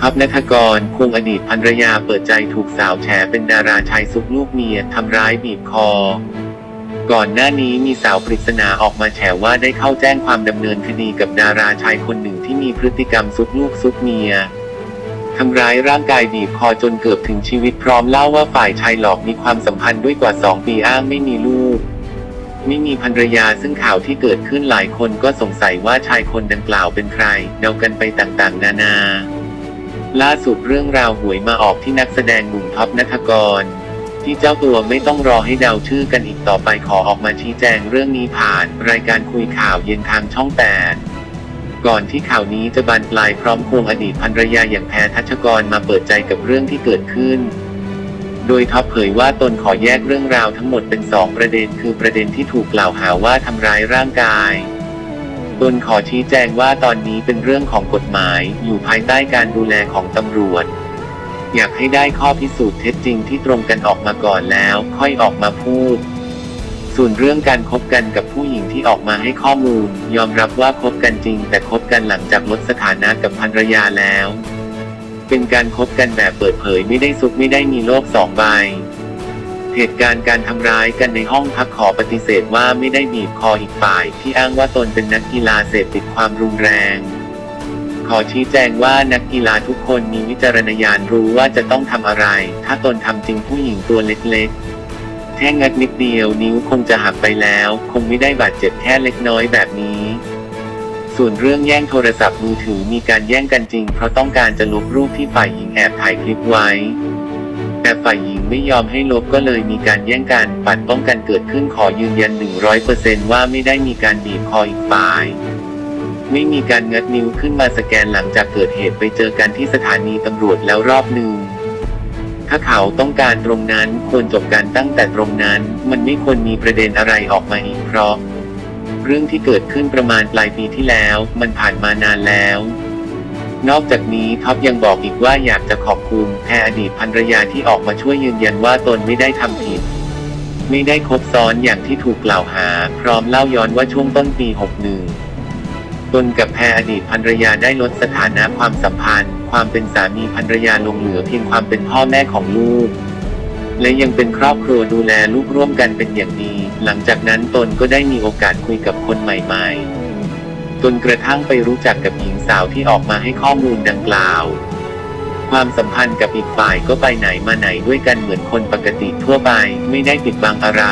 พับนัทกรควงอดีตภรรยาเปิดใจถูกสาวแฉเป็นดาราชายซุกลูกเมียทำร้ายบีบคอ ก่อนหน้านี้มีสาวปริศนาออกมาแฉว่าได้เข้าแจ้งความดำเนินคดีกับดาราชายคนหนึ่งที่มีพฤติกรรมซุกลูกซุกเมียทำร้ายร่างกายบีบคอจนเกือบถึงชีวิตพร้อมเล่าว่าฝ่ายชายหลอกมีความสัมพันธ์ด้วยกว่า 2 ปีอ้างไม่มีลูกไม่มีภรรยาซึ่งข่าวที่เกิดขึ้นหลายคนก็สงสัยว่าชายคนดังกล่าวเป็นใคร เดากันไปต่างๆ นานา ล่าสุดเรื่องราวหวยมาออกที่นักแสดงหนุ่มท็อปนัทกร ที่เจ้าตัวไม่ต้องรอให้เดาชื่อกันอีกต่อไปขอออกมาชี้แจงเรื่องนี้ผ่าน รายการคุยข่าวเย็นทางช่องแปดก่อนที่ข่าวนี้จะบานปลายพร้อมควงอดีตภรรยาอย่างแพรทัชกรมาเปิดใจกับเรื่องที่เกิดขึ้น โดยท็อปเผยว่าตนขอแยกเรื่องราวทั้งหมดเป็นสองประเด็น คือประเด็นที่ถูกกล่าวหาว่าทำร้ายร่างกาย ตนขอชี้แจงว่าตอนนี้เป็นเรื่องของกฎหมาย อยู่ภายใต้การดูแลของตำรวจ อยากให้ได้ข้อพิสูจน์เท็จจริงที่ตรงกันออกมาก่อนแล้ว ค่อยออกมาพูด ส่วนเรื่องการคบกันกับผู้หญิงที่ออกมาให้ข้อมูล ยอมรับว่าคบกันจริง แต่คบกันหลังจากลดสถานะกับภรรยาแล้ว เป็นการคบกันแบบเปิดเผยไม่ได้ซุกไม่ได้มีโลกสองใบ เหตุการณ์การทำร้ายกันในห้องพักขอปฏิเสธว่าไม่ได้บีบคออีกฝ่าย ที่อ้างว่าตนเป็นนักกีฬาเสพติดความรุนแรง ขอชี้แจงว่านักกีฬาทุกคนมีวิจารณญาณรู้ว่าจะต้องทำอะไร ถ้าตนทำจริงผู้หญิงตัวเล็กๆ แค่งัดนิดเดียวนิ้วคงจะหักไปแล้ว คงไม่ได้บาดเจ็บแค่เล็กน้อยแบบนี้ส่วนเรื่องแย่งโทรศัพท์มือถือมีการแย่งกันจริง เพราะต้องการจะลบรูปที่ฝ่ายหญิงแอบถ่ายคลิปไว้ แต่ฝ่ายหญิงไม่ยอมให้ลบก็เลยมีการแย่งกันปัดป้องกันเกิดขึ้นขอยืนยัน 100%ว่าไม่ได้มีการบีบคออีกฝ่ายไม่มีการงัดนิ้วขึ้นมาสแกนหลังจากเกิดเหตุไปเจอกันที่สถานีตำรวจแล้วรอบหนึ่ง ถ้าเขาต้องการตรงนั้นควรจบการตั้งแต่ตรงนั้น มันไม่ควรมีประเด็นอะไรออกมาอีกเพราะ เรื่องที่เกิดขึ้นประมาณปลายปีที่แล้ว มันผ่านมานานแล้ว นอกจากนี้ท็อปยังบอกอีกว่าอยากจะขอบคุณแพรอดีตภรรยาที่ออกมาช่วยยืนยันว่าตนไม่ได้ทำผิด ไม่ได้คบซ้อนอย่างที่ถูกกล่าวหา พร้อมเล่าย้อนว่าช่วงต้นปี 61 ตนกับแพรอดีตภรรยาได้ลดสถานะความสัมพันธ์ ความเป็นสามีภรรยาลงเหลือเพียงความเป็นพ่อแม่ของลูก และยังเป็นครอบครัวดูแลลูกร่วมกันเป็นอย่างดี หลังจากนั้นตนก็ได้มีโอกาสคุยกับคนใหม่ ๆ จนกระทั่งไปรู้จักกับหญิงสาวที่ออกมาให้ข้อมูลดังกล่าว ความสัมพันธ์กับอีกฝ่ายก็ไปไหนมาไหนด้วยกันเหมือนคนปกติทั่วไป ไม่ได้ปิดบังอะไร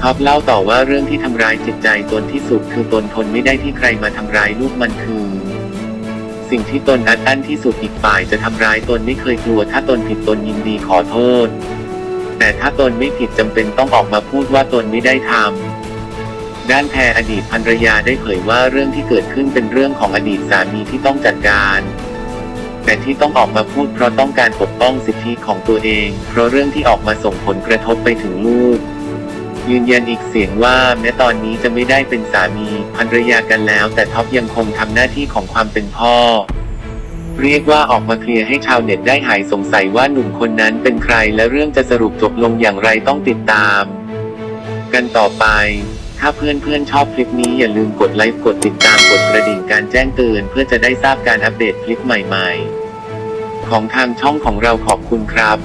ท็อปเล่าต่อว่าเรื่องที่ทำร้ายจิตใจตนที่สุดคือตนทนไม่ได้ที่ใครมาทำร้ายลูกมันคือ สิ่งที่ตนอัดอั้นที่สุดอีกฝ่ายจะทำร้ายตนไม่เคยกลัว ถ้าตนผิดตนยินดีขอโทษ แต่ถ้าตนไม่ผิดจำเป็นต้องออกมาพูดว่าตนไม่ได้ทำ ด้านแพรอดีตภรรยาได้เผยว่าเรื่องที่เกิดขึ้นเป็นเรื่องของอดีตสามีที่ต้องจัดการ แต่ที่ต้องออกมาพูดเพราะต้องการปกป้องสิทธิของตัวเอง เพราะเรื่องที่ออกมาส่งผลกระทบไปถึงลูกยืนยันอีกเสียงว่าแม้ตอนนี้จะไม่ได้เป็นสามีภรรยากันแล้ว แต่ท็อปยังคงทำหน้าที่ของความเป็นพ่อ เรียกว่าออกมาเคลียร์ให้ชาวเน็ตได้หายสงสัยว่าหนุ่มคนนั้นเป็นใครและเรื่องจะสรุปจบลงอย่างไรต้องติดตาม กันต่อไป ถ้าเพื่อนๆชอบคลิปนี้อย่าลืมกดไลค์กดติดตามกดกระดิ่งการแจ้งเตือน เพื่อจะได้ทราบการอัปเดตคลิปใหม่ ๆ ของทางช่องของเราขอบคุณครับ